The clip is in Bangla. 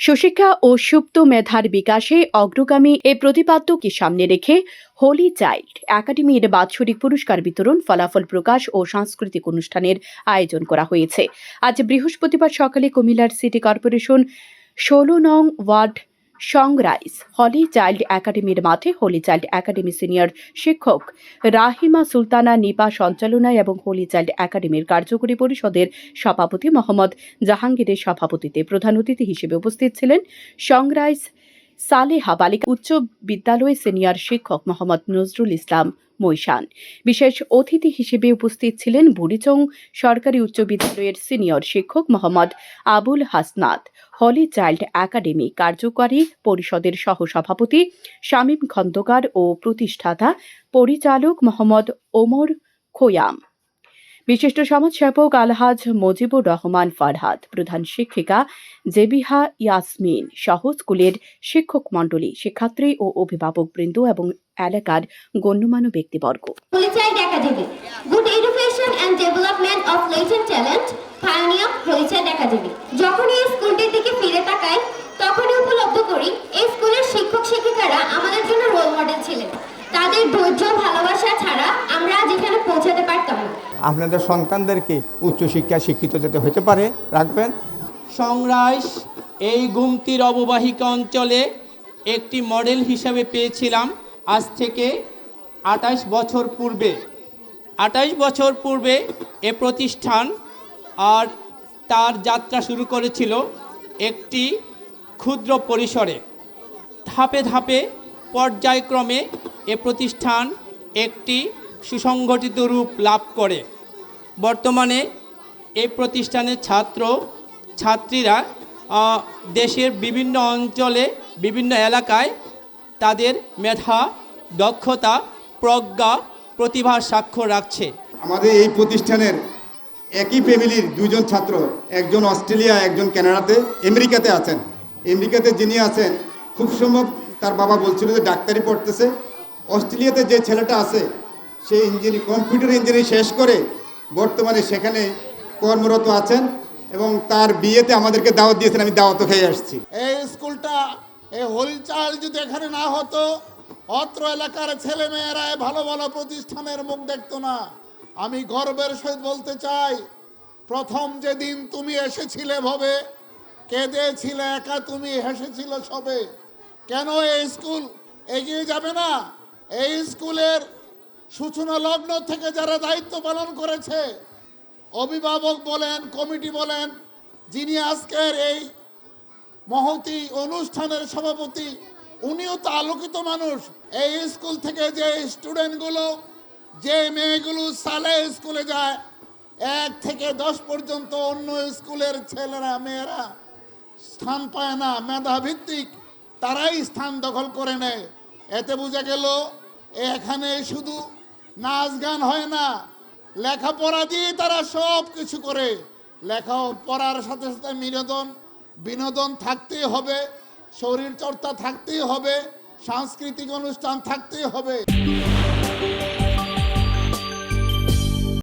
সুশিক্ষা ও সুপ্ত মেধার বিকাশে অগ্রগামী এ প্রতিপাদ্যকে সামনে রেখে হোলি চাইল্ড একাডেমির বাৎসরিক পুরস্কার বিতরণ, ফলাফল প্রকাশ ও সাংস্কৃতিক অনুষ্ঠানের আয়োজন করা হয়েছে। আজ বৃহস্পতিবার সকালে কুমিল্লার সিটি কর্পোরেশন ষোলো নং ওয়ার্ড সংরাইজ হলি চাইল্ড একাডেমির মাঠে হলি চাইল্ড একাডেমি সিনিয়র শিক্ষক রাহিমা সুলতানা নিপা সঞ্চালনায় এবং হলি চাইল্ড একাডেমির কার্যকরী পরিষদের সভাপতি মোহাম্মদ জাহাঙ্গীরের সভাপতিতে প্রধান অতিথি হিসেবে উপস্থিত ছিলেন সংরাইজ সালেহা বালিকা উচ্চ বিদ্যালয় সিনিয়র শিক্ষক মোহাম্মদ নজরুল ইসলাম মৈশান। বিশেষ অতিথি হিসেবে উপস্থিত ছিলেন বুড়িচং সরকারি উচ্চ বিদ্যালয়ের সিনিয়র শিক্ষক Mohammad Abul Hasnat. Holy Child Academy কার্যকরী পরিষদের সহসভাপতি শামীম খন্দকার ও প্রতিষ্ঠাতা পরিচালক মোহাম্মদ ওমর খোয়াম। বিশিষ্ট সমাজসেবক আলহাজ মজিবুর রহমান ফারহাদ, প্রধান শিক্ষিকা জেবিহা ইয়াসমিন সহ স্কুলের শিক্ষক মণ্ডলী, শিক্ষার্থী ও অভিভাবক বৃন্দ এবং এলাকার গণ্যমান্য ব্যক্তিবর্গ। এই স্কুলটির দিকে ফিরে তাকাই তখনই উপলব্ধ করি এই স্কুলের শিক্ষক শিক্ষিকারা আমাদের জন্য রোল মডেল ছিলেন তাদের ধৈর্য ভালোবাসা ছাড়া আমরা আজ এখানে পৌঁছাতে পারতাম না আপনাদের সন্তানদেরকে উচ্চশিক্ষা শিক্ষিত যেতে হতে পারে, রাখবেন। সংরাইস এই গুমতির অববাহিকা অঞ্চলে একটি মডেল হিসাবে পেয়েছিলাম আজ থেকে আঠাশ বছর পূর্বে। আঠাশ বছর পূর্বে এ প্রতিষ্ঠান আর তার যাত্রা শুরু করেছিল একটি ক্ষুদ্র পরিসরে। ধাপে ধাপে পর্যায়ক্রমে এ প্রতিষ্ঠান একটি সুসংগঠিত রূপ লাভ করে। বর্তমানে এই প্রতিষ্ঠানের ছাত্র, ছাত্রীরা দেশের বিভিন্ন অঞ্চলে, বিভিন্ন এলাকায় তাদের মেধা, দক্ষতা, প্রজ্ঞা, প্রতিভার স্বাক্ষর রাখছে। আমাদের এই প্রতিষ্ঠানের একই ফ্যামিলির দুজন ছাত্র, একজন অস্ট্রেলিয়া, একজন কানাডাতে, আমেরিকাতে আছেন। আমেরিকাতে যিনি আছেন, খুব সম্ভব তার বাবা বলছিল যে ডাক্তারি পড়তেছে। অস্ট্রেলিয়াতে যে ছেলেটা আছে সে ইঞ্জিনি, কম্পিউটার ইঞ্জিনিয়ারিং শেষ করে বর্তমানে সেখানে কর্মরত আছেন এবং তার বিয়েতে আমাদেরকে দাওয়াত দিয়েছেন, আমি দাওয়াতও খেয়ে আসছি। এই স্কুলটা, এই হলচাল যদি এখানে না হতো, অত্র এলাকার ছেলে মেয়েরা ভালো ভালো প্রতিষ্ঠানের মুখ দেখতো না। আমি গর্বের সহিত বলতে চাই, প্রথম যেদিন তুমি এসেছিলে ভবে, কেঁদেছিলে একা তুমি, হেসেছিল সবে। কেন এই স্কুল এগিয়ে যাবে না? এই স্কুলের সূচনা লগ্ন থেকে যারা দায়িত্ব পালন করেছে, অভিভাবক বলেন, কমিটি বলেন, যিনি আজকের এই মহতি অনুষ্ঠানের সভাপতি, উনিও তো আলোকিত মানুষ। এই স্কুল থেকে যে স্টুডেন্টগুলো, যে মেয়েগুলো সালে স্কুলে যায়, এক থেকে দশ পর্যন্ত অন্য স্কুলের ছেলেরা, মেয়েরা স্থান পায় না। মেধাভিত্তিক তারাই স্থান দখল করে নেয়। এতে বোঝা গেল, এখানে শুধু নাচ গান হয় না। লেখাপড়া দিয়ে তারা সব কিছু করে। লেখা পড়ার সাথে সাথে বিনোদন বিনোদন থাকতেই হবে শরীর চর্চা থাকতেই হবে, সাংস্কৃতিক অনুষ্ঠান থাকতেই হবে।